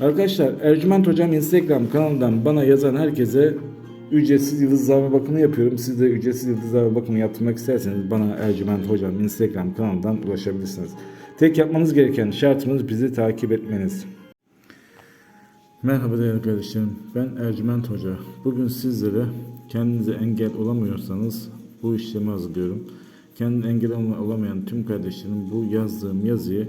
Arkadaşlar Ercüment Hocam Instagram kanalından bana yazan herkese ücretsiz yıldızlama bakımı yapıyorum. Siz de ücretsiz yıldızlama bakımı yaptırmak isterseniz bana Ercüment Hocam Instagram kanalından ulaşabilirsiniz. Tek yapmanız gereken şartımız bizi takip etmeniz. Merhaba değerli kardeşlerim. Ben Ercüment Hoca. Bugün sizlere kendinize engel olamıyorsanız bu işlemi hazırlıyorum. Kendine engel olamayan tüm kardeşlerim bu yazdığım yazıyı